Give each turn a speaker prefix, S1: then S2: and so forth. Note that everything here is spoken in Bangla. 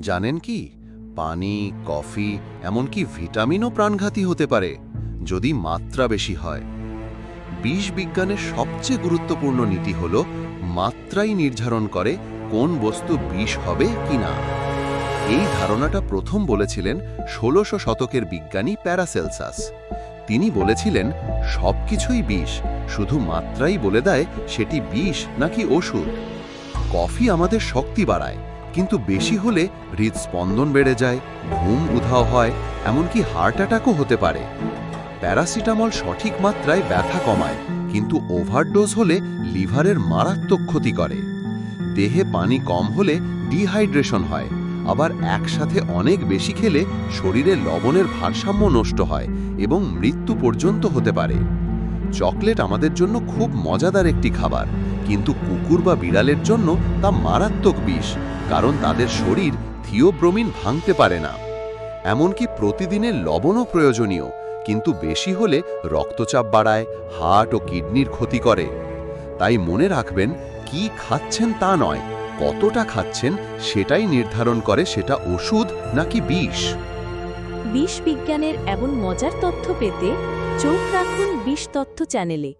S1: জানেন কি? পানি, কফি, এমনকি ভিটামিনও প্রাণঘাতী হতে পারে, যদি মাত্রা বেশি হয়। বিষ বিজ্ঞানের সবচেয়ে গুরুত্বপূর্ণ নীতি হল মাত্রাই নির্ধারণ করে কোন বস্তু বিষ হবে কি না। এই ধারণাটা প্রথম বলেছিলেন ষোলশো শতকের বিজ্ঞানী প্যারাসেলসাস। তিনি বলেছিলেন, সবকিছুই বিষ, শুধু মাত্রাই বলে দেয় সেটি বিষ নাকি ওষুধ। কফি আমাদের শক্তি বাড়ায় কিন্তু বেশি হলে হৃদস্পন্দন বেড়ে যায়, ঘুম উধাও হয়, এমনকি হার্ট অ্যাটাকও হতে পারে। প্যারাসিটামল সঠিক মাত্রায় ব্যথা কমায়, কিন্তু ওভারডোজ হলে লিভারের মারাত্মক ক্ষতি করে। দেহে পানি কম হলে ডিহাইড্রেশন হয়, আবার একসাথে অনেক বেশি খেলে শরীরে লবণের ভারসাম্য নষ্ট হয় এবং মৃত্যু পর্যন্ত হতে পারে। চকলেট আমাদের জন্য খুব মজাদার একটি খাবার কিন্তু কুকুর বা বিড়ালের জন্য তা মারাত্মক বিষ, কারণ তাদের শরীর থিওব্রোমিন ভাঙতে পারে না। এমনকি প্রতিদিনের লবণও প্রয়োজনীয়, কিন্তু বেশি হলে রক্তচাপ বাড়ায়, হার্ট ও কিডনির ক্ষতি করে। তাই মনে রাখবেন, কি খাচ্ছেন তা নয়, কতটা খাচ্ছেন সেটাই নির্ধারণ করে সেটা ওষুধ নাকি বিষ।
S2: বিষ বিজ্ঞানের এমন মজার তথ্য পেতে চোখ রাখুন বিষ তথ্য চ্যানেলে।